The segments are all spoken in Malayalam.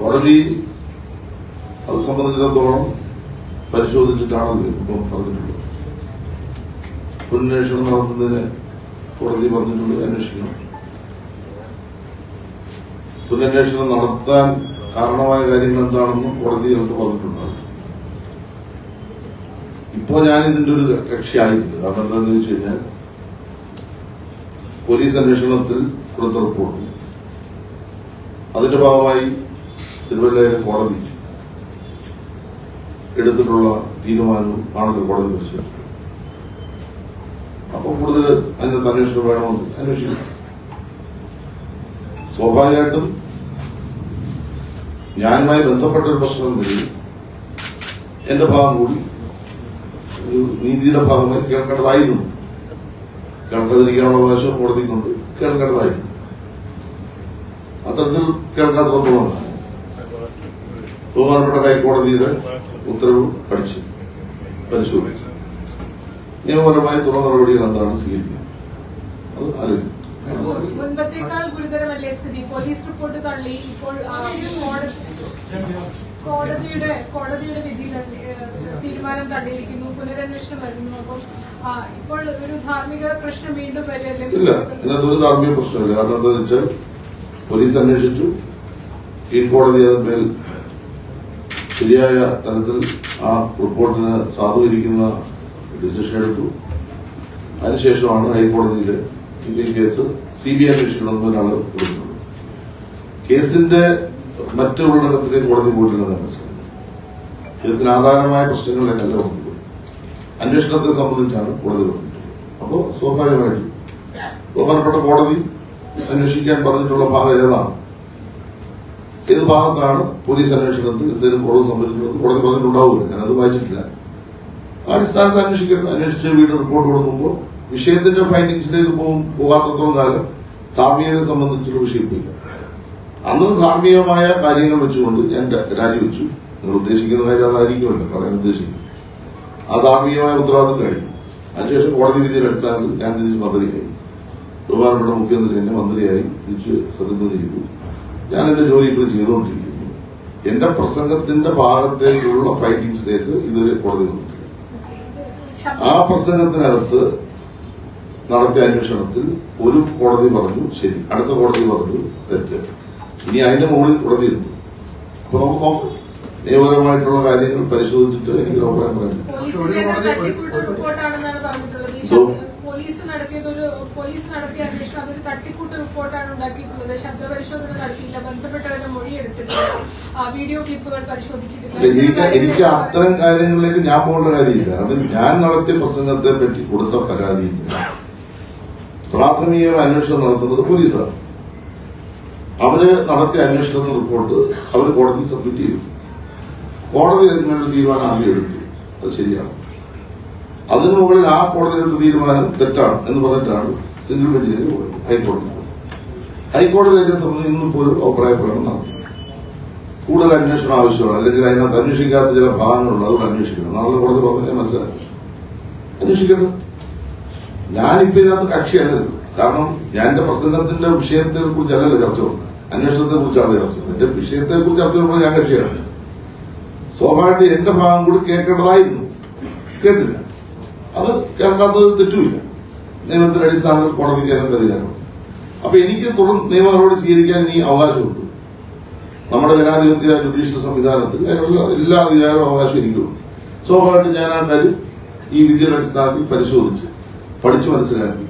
കോടതി അത് സംബന്ധിച്ചിടത്തോളം പരിശോധിച്ചിട്ടാണ് ഇപ്പം പറഞ്ഞിട്ടുള്ളത്. പുനരന്വേഷണം നടത്തുന്നതിന് കോടതി പറഞ്ഞിട്ടുള്ളത് അന്വേഷിക്കണം. പുനരന്വേഷണം നടത്താൻ കാരണമായ കാര്യങ്ങൾ എന്താണെന്നും കോടതി നമുക്ക് പറഞ്ഞിട്ടുണ്ടാകും ഇപ്പോ ഞാൻ ഇതിന്റെ ഒരു കക്ഷിയായിട്ടുണ്ട് കാരണം എന്താന്ന് ചോദിച്ചു കഴിഞ്ഞാൽ പോലീസ് അന്വേഷണത്തിൽ കൊടുത്ത റിപ്പോർട്ട്. അതിന്റെ ഭാഗമായി തിരുവല്ലയിലെ കോടതി എടുത്തിട്ടുള്ള തീരുമാനവും ആണല്ലോ കോടതി പരിശോധിച്ചത്. അപ്പൊ കൂടുതൽ അതിനകത്ത് അന്വേഷണം വേണമെന്ന് അന്വേഷിക്കണം സ്വാഭാവികമായിട്ടും ഞാനുമായി ബന്ധപ്പെട്ട ഒരു പ്രശ്നം തന്നെ എന്റെ ഭാഗം കൂടി നീതിയുടെ ഭാഗമായി കേൾക്കേണ്ടതായിരുന്നു. കേൾക്കാതിരിക്കാനുള്ള അവകാശം കോടതിക്കുണ്ട്. കേൾക്കേണ്ടതായിരുന്നു. അത്തരത്തിൽ കേൾക്കാത്തതുകൊണ്ടാണ് ബഹുമാനപ്പെട്ട ഹൈക്കോടതിയുടെ ഉത്തരവ് പഠിച്ചു പരിശോധിച്ചു. നിയമപരമായ തുടർ നടപടികൾ എന്താണ് സ്വീകരിക്കുന്നത് അത് ആലോചിക്കും. മുൻപത്തേക്കാൾ ഗുരുതരമല്ലേ സ്ഥിതി? പോലീസ് റിപ്പോർട്ട് തള്ളി ഇപ്പോൾ കോടതി- കോടതിയുടെ കോടതിയുടെ വിധി തീരുമാനം തള്ളിയിരിക്കുന്നു പുനരന്വേഷണം വരുന്നു. അപ്പം ഇപ്പോൾ ഒരു ധാർമ്മിക പ്രശ്നം വീണ്ടും വരികയല്ലേ ഇല്ല ഇതിനകത്ത് ഒരു ധാർമ്മിക പ്രശ്നമില്ല. കാരണം എന്താണെന്ന് വെച്ചാൽ പോലീസ് അന്വേഷിച്ചു കീഴ്ക്കോടതി അതിന്മേൽ ശരിയായ തലത്തിൽ ആ റിപ്പോർട്ടിന് സാധൂകരിക്കുന്ന ഡിസിഷൻ എടുത്തു. അതിനുശേഷമാണ് ഹൈക്കോടതിയിൽ Indian case C B I അന്വേഷിക്കണമെന്നാണ് കൊടുക്കുന്നത്. കേസിന്റെ മറ്റു ഉള്ളടക്കത്തിലേക്ക് കോടതി പോയിട്ടില്ലെന്ന് മനസ്സിലായി കേസിന് ആധാരമായ പ്രശ്നങ്ങളിലേക്കല്ല വന്നത്. അന്വേഷണത്തെ സംബന്ധിച്ചാണ് കോടതി വന്നിട്ടുള്ളത്. അപ്പോൾ സ്വാഭാവികമായിട്ടും ബഹുമാനപ്പെട്ട കോടതി അന്വേഷിക്കാൻ പറഞ്ഞിട്ടുള്ള ഭാഗം ഏതാണ്? ഏത് ഭാഗത്താണ് പോലീസ് അന്വേഷണത്തിൽ എന്തെങ്കിലും കുറവ് സംഭവിക്കുന്നത്? കോടതി പറഞ്ഞിട്ടുണ്ടാവില്ല അത് വായിച്ചിട്ടില്ല. ആ അന്വേഷിക്കുന്ന അന്വേഷിച്ച് വീണ്ടും റിപ്പോർട്ട് കൊടുക്കുമ്പോൾ വിഷയത്തിന്റെ ഫൈൻഡിങ്സിലേക്ക് പോകും പോകാത്തത്തോളം കാലം ധാർമ്മികതയെ സംബന്ധിച്ചുള്ള വിഷയമില്ല. അന്ന് ധാർമ്മികമായ കാര്യങ്ങൾ വെച്ചുകൊണ്ട് ഞാൻ രാജിവെച്ചു. നിങ്ങൾ ഉദ്ദേശിക്കുന്ന കാര്യം അതായിരിക്കുമല്ലോ. പറയാൻ ഉദ്ദേശിക്കുന്നത്. ആ ധാർമ്മികമായ ഉത്തരവാദിത്വം കഴിഞ്ഞു. അതിനുശേഷം കോടതി വിധിയുടെ അടിസ്ഥാനത്തിൽ ഞാൻ തിരിച്ച് മന്ത്രിയായി. ബഹുമാനപ്പെട്ട മുഖ്യമന്ത്രി എന്നെ മന്ത്രിയായി തിരിച്ച് സത്യപ്രതി ചെയ്തു. ഞാൻ എന്റെ ജോലി ഇപ്പോൾ ചെയ്തുകൊണ്ടിരിക്കുന്നു. എന്റെ പ്രസംഗത്തിന്റെ ഭാഗത്തേക്കുള്ള ഫൈറ്റിംഗ്സിലേക്ക് ഇതുവരെ കോടതി വന്നിട്ടില്ല. ആ പ്രസംഗത്തിനകത്ത് നടത്തിയ അന്വേഷണത്തിൽ ഒരു കോടതി പറഞ്ഞു ശരി അടുത്ത കോടതി പറഞ്ഞു തെറ്റ്. ഇനി അതിന്റെ മുകളിൽ കോടതിയുണ്ട് അപ്പൊ നമുക്ക് നോക്കാം. നിയമപരമായിട്ടുള്ള കാര്യങ്ങൾ പരിശോധിച്ചിട്ട് എനിക്ക് അഭിപ്രായം പറയാം പോലീസ് നടത്തിയത് ഒരു പോലീസ് നടത്തിയ അന്വേഷണം അതൊരു തട്ടിക്കൂട്ട് റിപ്പോർട്ടാണ് ഉണ്ടാക്കിയിട്ടുള്ളത്. ശബ്ദ പരിശോധന നടത്തിയില്ല. ബന്ധപ്പെട്ടവരുടെ മൊഴി എടുത്തിട്ടില്ല. ആ, വീഡിയോ ക്ലിപ്പുകൾ പരിശോധിച്ചിട്ടില്ല. എനിക്ക് അത്തരം കാര്യങ്ങളിലേക്ക് ഞാൻ പോകേണ്ട കാര്യമില്ല. കാരണം ഞാൻ നടത്തിയ പ്രസംഗത്തെ പറ്റി കൊടുത്ത പരാതി പ്രാഥമിക അന്വേഷണം നടത്തുന്നത് പോലീസാണ്. അവർ നടത്തിയ അന്വേഷണത്തിന്റെ റിപ്പോർട്ട് അവർ കോടതി സബ്മിറ്റ് ചെയ്തു. കോടതി അതിനുള്ള തീരുമാനം ആദ്യം എടുത്തു? അത് ശരിയാണ് അതിനു മുകളിൽ ആ കോടതി എടുത്ത തീരുമാനം തെറ്റാണ് എന്ന് പറഞ്ഞിട്ടാണ് സിംഗിൾ ബെഞ്ചിലേക്ക് പോയത് ഹൈക്കോടതി ഹൈക്കോടതി അതിനെ സംബന്ധിച്ച് ഇന്നും പോലും അഭിപ്രായ പ്രകടനം നടത്തി. കൂടുതൽ അന്വേഷണം ആവശ്യമാണ്. അല്ലെങ്കിൽ അതിനകത്ത് അന്വേഷിക്കാത്ത ചില ഭാഗങ്ങളുണ്ട് അതുകൊണ്ട് അന്വേഷിക്കണം. നാളെ കോടതി പറഞ്ഞാൽ മനസ്സിലാക്കി. അന്വേഷിക്കണം ഞാനിപ്പോ ഇതിനകത്ത് കക്ഷിയല്ലല്ലോ. കാരണം ഞാൻ എന്റെ പ്രസംഗത്തിന്റെ വിഷയത്തെ കുറിച്ചല്ലല്ലോ ചർച്ച അന്വേഷണത്തെ കുറിച്ചാണ് ചർച്ച എന്റെ വിഷയത്തെ കുറിച്ച് ചർച്ച ചെയ്യുമ്പോൾ ഞാൻ കക്ഷിയാണ്. സ്വാഭാവികമായിട്ട് എന്റെ ഭാഗം കൂടി കേൾക്കേണ്ടതായിരുന്നു. കേട്ടില്ല. അത് കേൾക്കാത്തത് തെറ്റുമില്ല. നിയമത്തിന്റെ അടിസ്ഥാനത്തിൽ കോടതി കേരളം അധികാരമുണ്ട് അപ്പൊ എനിക്ക് തുടർ നിയമ നടപടി സ്വീകരിക്കാൻ ഇനി അവകാശമുണ്ട്. നമ്മുടെ ജനാധിപത്യ ജുഡീഷ്യൽ സംവിധാനത്തിൽ അതിനുള്ള എല്ലാ അധികാരവും അവകാശം എനിക്കുണ്ട്. സ്വാഭാവികമായിട്ടും ഞാൻ ആ കാര്യം ഈ വിധിയുടെ അടിസ്ഥാനത്തിൽ പരിശോധിച്ച് പഠിച്ചു മനസ്സിലാക്കി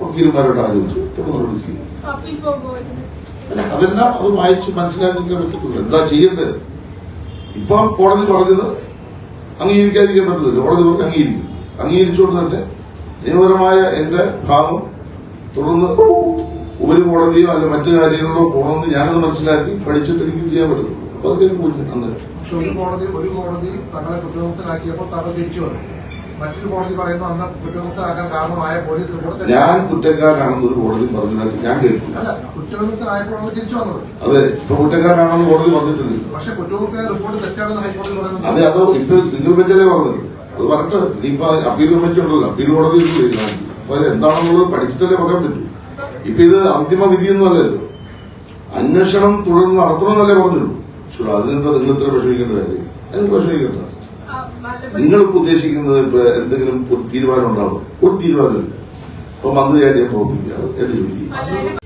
വക്കീലുമാരോട് ആലോചിച്ച് തുടർ നടപടി സ്വീകരിക്കും. അതെല്ലാം അത് വായിച്ച് മനസ്സിലാക്കിക്കാൻ പറ്റത്തില്ല. എന്താ ചെയ്യേണ്ടത്? ഇപ്പൊ കോടതി പറഞ്ഞത് അംഗീകരിക്കാതിരിക്കാൻ പറ്റത്തില്ല. കോടതി അംഗീകരിക്കും. അംഗീകരിച്ചുകൊണ്ട് തന്നെ നിയമപരമായ എന്റെ ഭാഗം തുടർന്ന് ഉപരി കോടതിയോ അല്ല മറ്റു കാര്യങ്ങളിലോ പോകണമെന്ന് ഞാനത് മനസ്സിലാക്കി പഠിച്ചിട്ട് എനിക്ക് ചെയ്യാൻ പറ്റുന്നു അപ്പൊ അതൊക്കെ പോയി പക്ഷെ ഒരു കോടതി ഒരു കോടതി തങ്ങളെ കുറ്റമുക്തനാക്കിയപ്പോൾ താങ്കൾ തിരിച്ചു വന്നു. മറ്റൊരു കോടതി പറയുന്നു അന്ന് കുറ്റമുക്തനാക്കാൻ കാരണമായ പോലീസ് ഞാൻ കുറ്റക്കാരനാണെന്ന് ഒരു കോടതി പറഞ്ഞാൽ ഞാൻ കേട്ടു അല്ല കുറ്റമുക്തനായപ്പോഴാണ് തിരിച്ചു വന്നത്. അതെ ഇപ്പൊ കുറ്റക്കാരനാണെന്ന് കോടതി പറഞ്ഞിട്ടുണ്ട്. പക്ഷെ റിപ്പോർട്ട് തെറ്റാണെന്ന് ഹൈക്കോടതി പറയുന്നത് അതെ അതോ ഇപ്പൊ സിംഗിൾ ബെഞ്ചല്ലേ പറഞ്ഞത്? അത് പറഞ്ഞിട്ട് ഇനിയിപ്പോ അപ്പീൽ കമ്മിറ്റി ഉണ്ടല്ലോ അപ്പീൽ കോടതി തീരുമാനിക്കും അപ്പൊ അത് എന്താണെന്നുള്ളത് പഠിച്ചിട്ടല്ലേ പറയാൻ പറ്റൂ. ഇപ്പൊ ഇത് അന്തിമ വിധിയൊന്നുമല്ലല്ലോ അന്വേഷണം തുടർന്ന് നടത്തണമെന്നല്ലേ പറഞ്ഞുള്ളൂ. ചുടാ അതിനെന്താ നിങ്ങൾ ഇത്ര വിഷമിക്കേണ്ട കാര്യം? അതിന് വിഷമിക്കണ്ട. നിങ്ങൾ ഉദ്ദേശിക്കുന്നത് ഇപ്പൊ എന്തെങ്കിലും ഒരു തീരുമാനം ഉണ്ടാവും? ഒരു തീരുമാനമില്ല. അപ്പൊ മന്ത്രിയായിട്ട് ഞാൻ പ്രവർത്തിക്കുകയാണ്. എന്റെ ജോലി.